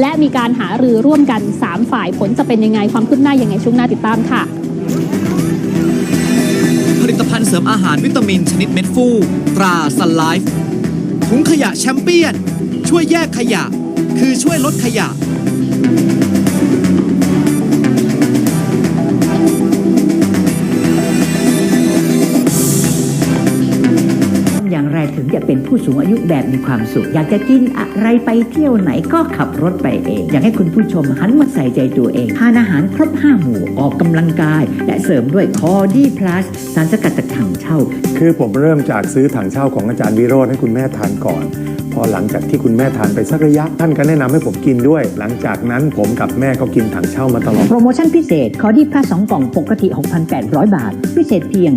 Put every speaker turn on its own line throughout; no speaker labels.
และมีการหารือร่วมกัน 3 ฝ่ายผลจะเป็นยังไงความคืบหน้ายังไงช่วงหน้าติดตามค่ะ
ผลิตภัณฑ์เสริมอาหารวิตามินชนิดเม็ดฟูตราซันไลฟ์ถุงขยะแชมเปี้ยน ช่วยแยกขยะ คือช่วยลดขยะ
เป็นผู้สูงอายุแบบมีความสุข อยากจะกินอะไรไปเที่ยวไหนก็ขับรถไปเอง อยากให้คุณผู้ชมหันมาใส่ใจตัวเองทานอาหารครบ5หมู่ออกกำลังกาย และเสริมด้วยคอดี้พลัสสารสกัดจากถังเช่า
คือผมเริ่มจากซื้อถังเช่าของอาจารย์วิโรธให้คุณแม่ทานก่อน อหลังจากที่คุณแม่ทานไปสักระยะ ท่านก็แนะนำให้ผมกินด้วย หลังจากนั้นผมกับแม่ก็กินถังเช่ามาตลอด
โปรโมชั่นพิเศษคอดี้พลัส2กล่องปกติ 6,800 บาท พิเศษเพียง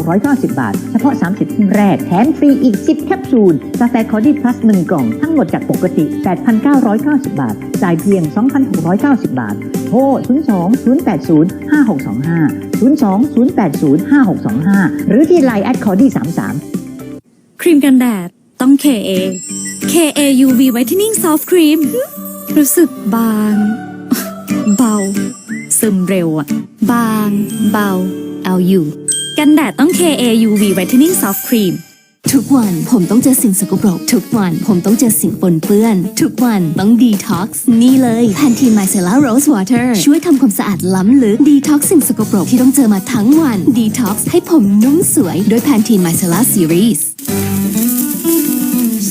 2,690 บาท เฉพาะ 30ทุ่มแรกแถมฟรีอีก 10 แคปซูลกาแฟคอดี้พลัส1กล่องทั้งหมดจากปกติ 8,990 บาท จ่ายเพียง 2,690 บาทโทร02 080 5625 02 080 5625 หรือที่ไลน์แอดคอดี้33
ครีมกันแดดต้อง KA KA UV Whitening Soft Cream รู้สึกบาง เบา ซึมเร็วอะบาง เบา เอาอยู่ กันแดดต้อง KA UV Whitening Soft Cream
ทุกวันผมต้องเจอสิ่งสกปรก ทุกวันผมต้องเจอสิ่งปนเปื้อน ทุกวันต้องดีท็อกซ์นี่เลยแพนทีนไมเซล่าโรสวอเตอร์ช่วยทำความสะอาดล้ำลึกดีท็อกซ์สิ่งสกปรกที่ต้องเจอมาทั้งวันดีท็อกซ์ให้ผมนุ่มสวยด้วยแพนทีนไมเซล่าซีรีส์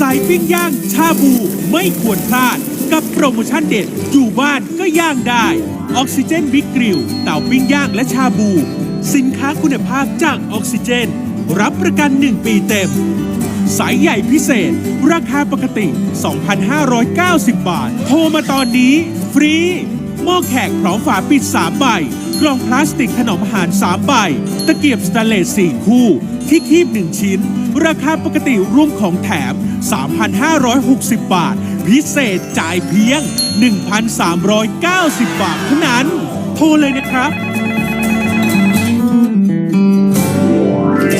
สายปิ้งย่างชาบูไม่ควรพลาด กับโปรโมชั่นเด็ดอยู่บ้านก็ย่างได้ออกซิเจนบิ๊กกริลเต่าปิ้งย่างและชาบู สินค้าคุณภาพจากออกซิเจน รับประกัน 1 ปีเต็ม สายใหญ่พิเศษ ราคาปกติ 2,590 บาท โทรมาตอนนี้ ฟรีหม้อแขกพร้อมฝาปิด 3 ใบ กล่องพลาสติกถนอมอาหาร 3 ใบ ตะเกียบสแตนเลส 4 คู่ ที่คีบ1ชิ้น ราคาปกติร่วมของแถม 3,560 บาท พิเศษจ่ายเพียง 1,390 บาทเท่านั้น โทรเลยนะครับ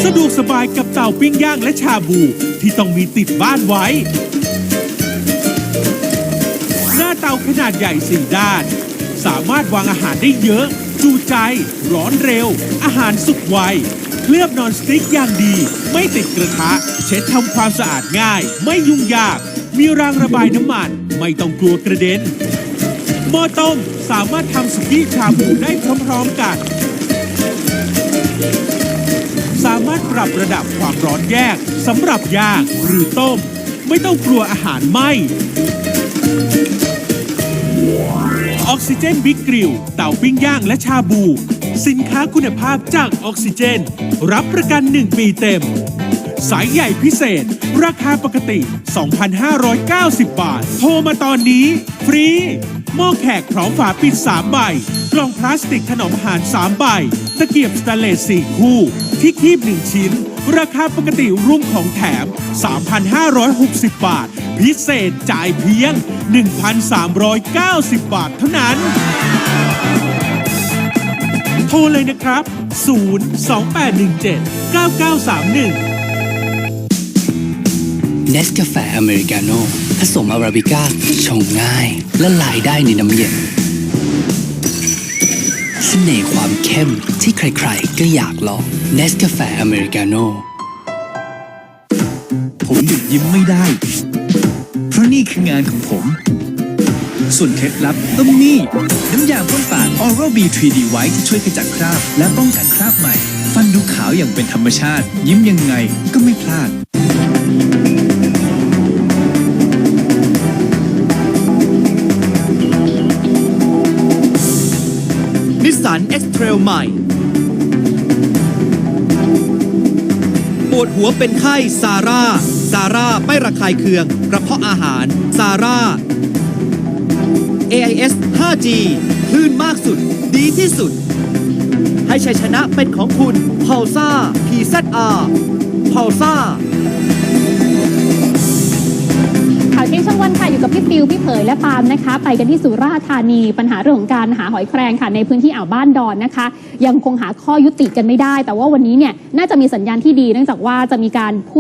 สะดวกสบายกับเตาปิ้งย่างและชาบู ที่ต้องมีติดบ้านไว้ หน้าเตาขนาดใหญ่สี่ด้าน สามารถวางอาหารได้เยอะ จูใจ ร้อนเร็ว อาหารสุกไว เคลือบนอนสติ๊กอย่างดี ไม่ติดกระทะ เช็ดทำความสะอาดง่าย ไม่ยุ่งยาก มีรางระบายน้ำมัน ไม่ต้องกลัวกระเด็นหม้อต้มสามารถทำสุกี้ชาบูได้พร้อมๆกัน สามารถปรับระดับความร้อนแยกสำหรับย่างหรือต้ม ไม่ต้องกลัวอาหารไหม้ออกซิเจนบิ๊กกริลเต่าปิ้งย่างและชาบู สินค้าคุณภาพจากออกซิเจน รับประกัน 1 ปีเต็ม สายใหญ่พิเศษ ราคาปกติ 2,590 บาท โทรมาตอนนี้ ฟรี หม้อแขกพร้อมฝาปิด 3 ใบ กล่องพลาสติกถนอมอาหาร 3 ใบ ตะเกียบสแตนเลส 4 คู่ ที่คีบ 1 ชิ้น ราคาปกติร่วมของแถม 3,560 บาท พิเศษจ่ายเพียง 1,390 บาทเท่านั้น โทรเลยนะครับ 02817 9931
เนสกาแฟอเมริกาโน่ผสมอาราบิก้าชงง่ายและลายได้ในน้ำเย็นเสน่ห์ความเข้มที่ใครๆ ก็อยากลองเนสกาแฟอเมริกาโน่
ผมหยุดยิ้มไม่ได้ เพราะนี่คืองานของผม ส่วนเคล็ดลับต้องนี่ น้ำยาพ่นปาก Oral B 3D White ที่ช่วยขจัดคราบ และป้องกันคราบใหม่ ฟันดูขาวอย่างเป็นธรรมชาติ ยิ้มยังไงก็ไม่พลาด
นิสสัน X-Trail ใหม่ปวดหัวเป็นไข้ซาร่า ซาร่า ไม่ระคายเคือง กระเพาะอาหาร ซาร่า AIS 5G คลื่นมากสุด ดีที่สุด ให้ชัยชนะเป็นของคุณ p u l s a PZR p u l s a
ข่าวเที่ยงช่องวันค่ะอยู่กับพี่ฟิวพี่เผยและปาล์มนะคะ ไปกันที่สุราษฎร์ธานีปัญหาเรื่องของการหาหอยแครงค่ะในพื้นที่อ่าวบ้านดอนนะคะ ยังคงหาข้อยุติกันไม่ได้ แต่ว่าวันนี้เนี่ยน่าจะมีสัญญาณที่ดีเนื่องจากว่าจะมีการพูด